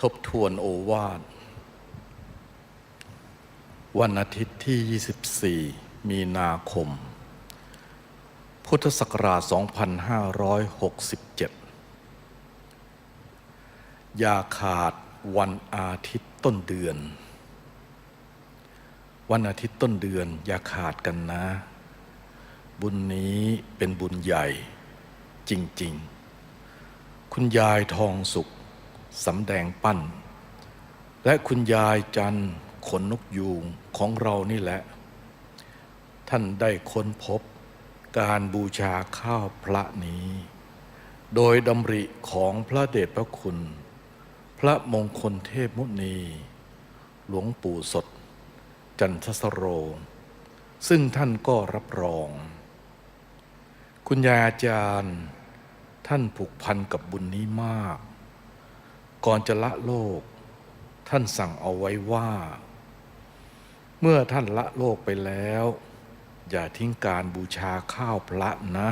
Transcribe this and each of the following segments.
ทบทวนโอวาท วันอาทิตย์ที่ 24 มีนาคม พุทธศักราช 2567 อย่าขาดวันอาทิตย์ต้นเดือน วันอาทิตย์ต้นเดือน อย่าขาดกันนะ บุญนี้เป็นบุญใหญ่จริง ๆ คุณยายทองสุข สำแดงปั้น และคุณยายจันขนนกยูงของเรานี่แหละ ท่านได้ค้นพบการบูชาข้าวพระนี้ โดยดำริของพระเดชพระคุณ พระมงคลเทพมุนี หลวงปู่สด จันทสโร ซึ่งท่านก็รับรอง คุณยายอาจารย์ ท่านผูกพันกับบุญนี้มาก ก่อนจะละโลก ท่านสั่งเอาไว้ว่า เมื่อท่านละโลกไปแล้ว อย่าทิ้งการบูชาข้าวพระนะ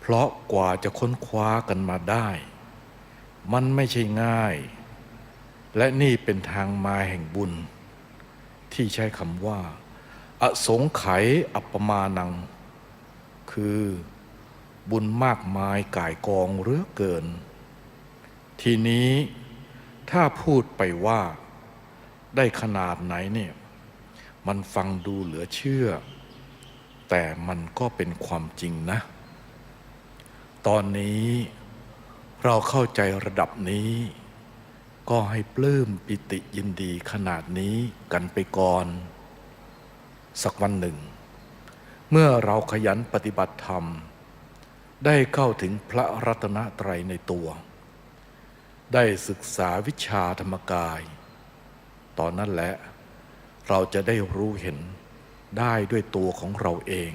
เพราะกว่าจะค้นคว้ากันมาได้ มันไม่ใช่ง่าย และนี่เป็นทางมาแห่งบุญ ที่ใช้คำว่า อสงไขยอัปมานัง คือบุญมากมายก่ายกองเรือเกิน ทีนี้ถ้าพูดไปว่าได้ขนาดไหนเนี่ยมันฟังดูเหลือเชื่อ แต่มันก็เป็นความจริงนะ ตอนนี้เราเข้าใจระดับนี้ ก็ให้ปลื้มปิติยินดีขนาดนี้กันไปก่อน สักวันหนึ่ง เมื่อเราขยันปฏิบัติธรรม ได้เข้าถึงพระรัตนตรัยในตัว ได้ศึกษาวิชาธรรมกาย ตอนนั้นแหละ เราจะได้รู้เห็นได้ด้วยตัวของเราเอง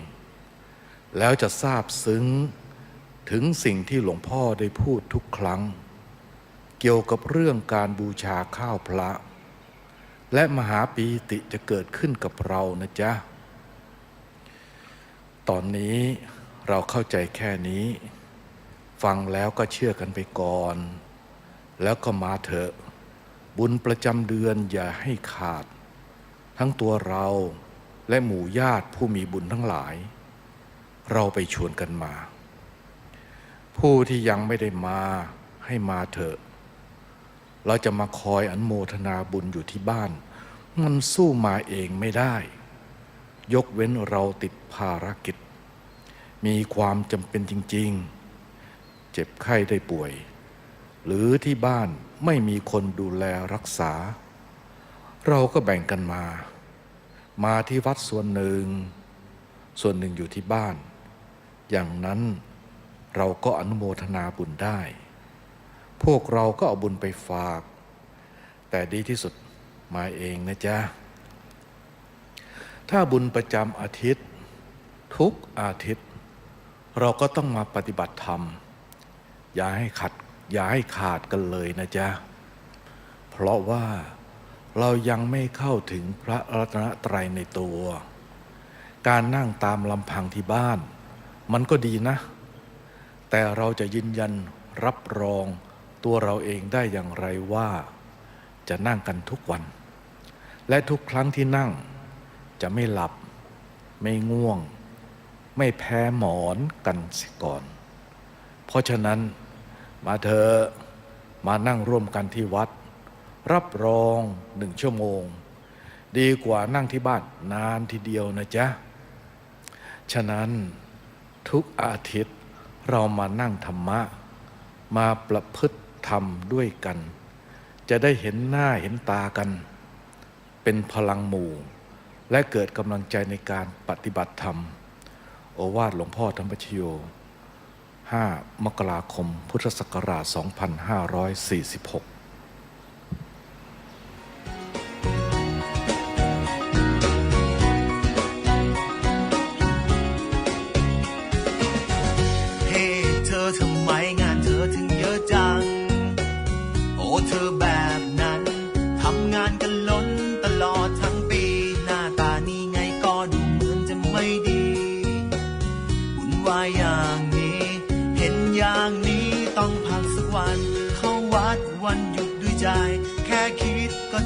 แล้วจะทราบซึ้งถึงสิ่งที่หลวงพ่อได้พูดทุกครั้ง เกี่ยวกับเรื่องการบูชาข้าวพระ และมหาปีติจะเกิดขึ้นกับเรานะจ๊ะ ตอนนี้เราเข้าใจแค่นี้ ฟังแล้วก็เชื่อกันไปก่อน แล้วก็มาเถอะ บุญประจำเดือนอย่าให้ขาด ทั้งตัวเราและหมู่ญาติผู้มีบุญทั้งหลาย เราไปชวนกันมา ผู้ที่ยังไม่ได้มาให้มาเถอะ เราจะมาคอยอนโมทนาบุญอยู่ที่บ้าน มันสู้มาเองไม่ได้ ยกเว้นเราติดภารกิจ มีความจำเป็นจริง ๆ เจ็บไข้ได้ป่วย หรือที่บ้านไม่มีคนดูแลรักษา เราก็แบ่งกันมา มาที่วัดส่วนหนึ่ง ส่วนหนึ่งอยู่ที่บ้าน อย่างนั้นเราก็อนุโมทนาบุญได้ พวกเราก็เอาบุญไปฝาก แต่ดีที่สุดมาเองนะจ๊ะ ถ้าบุญประจำอาทิตย์ ทุกอาทิตย์ เราก็ต้องมาปฏิบัติธรรม อย่าให้ขัด อย่าให้ขาดกันเลยนะจ๊ะ เพราะว่าเรายังไม่เข้าถึงพระรัตนตรัยในตัว การนั่งตามลำพังที่บ้าน มันก็ดีนะ แต่เราจะยืนยันรับรองตัวเราเองได้อย่างไรว่า จะนั่งกันทุกวัน และทุกครั้งที่นั่ง จะไม่หลับ ไม่ง่วง ไม่แพ้หมอนกันเสิก่อน เพราะฉะนั้น มาเถอะมานั่งร่วมกันที่วัด รับรองหนึ่งชั่วโมง ดีกว่านั่งที่บ้านนานทีเดียวนะจ๊ะ ฉะนั้นทุกอาทิตย์เรามานั่งธรรมะ มาประพฤติธรรมด้วยกัน จะได้เห็นหน้าเห็นตากัน เป็นพลังหมู่ และเกิดกำลังใจในการปฏิบัติธรรม โอวาทหลวงพ่อธรรมชโย 5 มกราคม พุทธศักราช 2546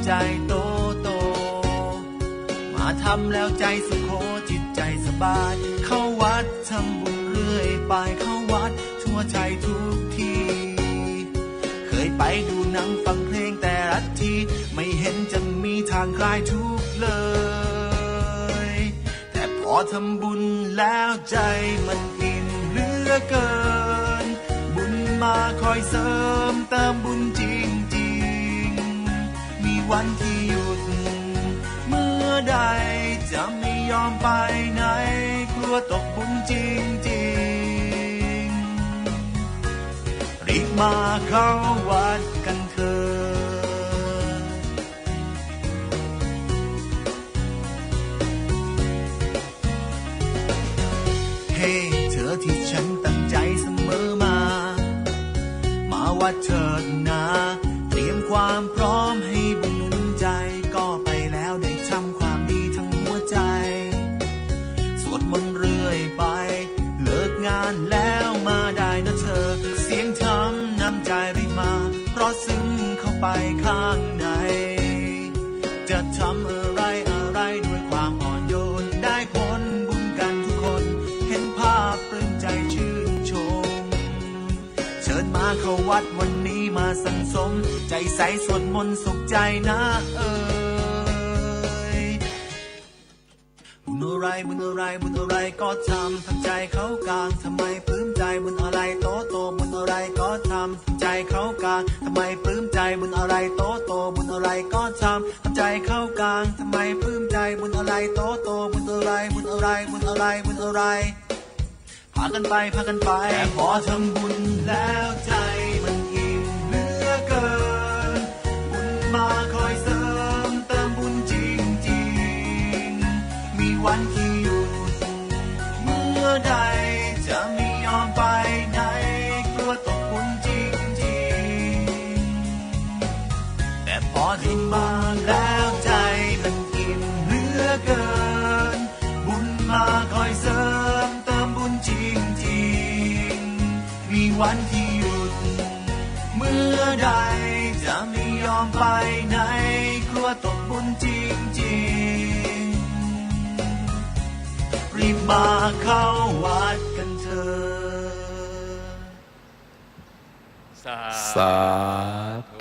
ใจโตโต มาทำแล้วใจสุขโขจิตใจสบาย เข้าวัดทำบุญเรื่อยไปเข้าวัดทั่วใจทุกที เคยไปดูหนังฟังเพลงแต่ละที ไม่เห็นจะมีทางคลายทุกเลย แต่พอทำบุญแล้วใจมันอิ่มเหลือเกิน บุญมาคอยเสริมเติมบุญจ วันที่หยุด เมื่อใดจะไม่ยอมไปไหน กลัวตกบุญจริงๆรีบมาเข้าวัดกันเถิดเฮ้เธอที่ฉันตั้งใจเสมอมา มาวัดเถิด จะทำอะไรอะไรด้วยความอ่อนโยน ได้ผลบุญกันทุกคน เห็นภาพปลื้มใจชื่นชม เชิญมาเข้าวัดวันนี้มาสังสม ใจใสสวดมนต์สุขใจนะเอ่ยบุญอะไรบุญอะไรบุญอะไรก็ทำทำใจเขากลางทำไมปลื้มใจบุญอะไรโตโตบุญอะไรก็ทำทำใจเขากลางทำไม บุญอะไรโตโตบุญอะไรก็ทำทำใจเข้ากลางทำไมปลื้มใจบุญอะไรโตโตบุญอะไรบุญอะไรบุญอะไรบุญอะไรพากันไปพากันไปแต่พอทำบุญแล้วใจมันอิ่มเหลือเกิน บุญมาคอยเสริมเติมบุญจริงๆมีวันที่หยุดเมื่อใด มาแล้วใจมันอิ่มเหลือเกิน บุญมาคอยเสริมเติมบุญจริงๆมีวันที่หยุด เมื่อใดจะไม่ยอมไปไหนกลัวตกบุญจริงๆรีบมาเข้าวัดกันเถอะสาธ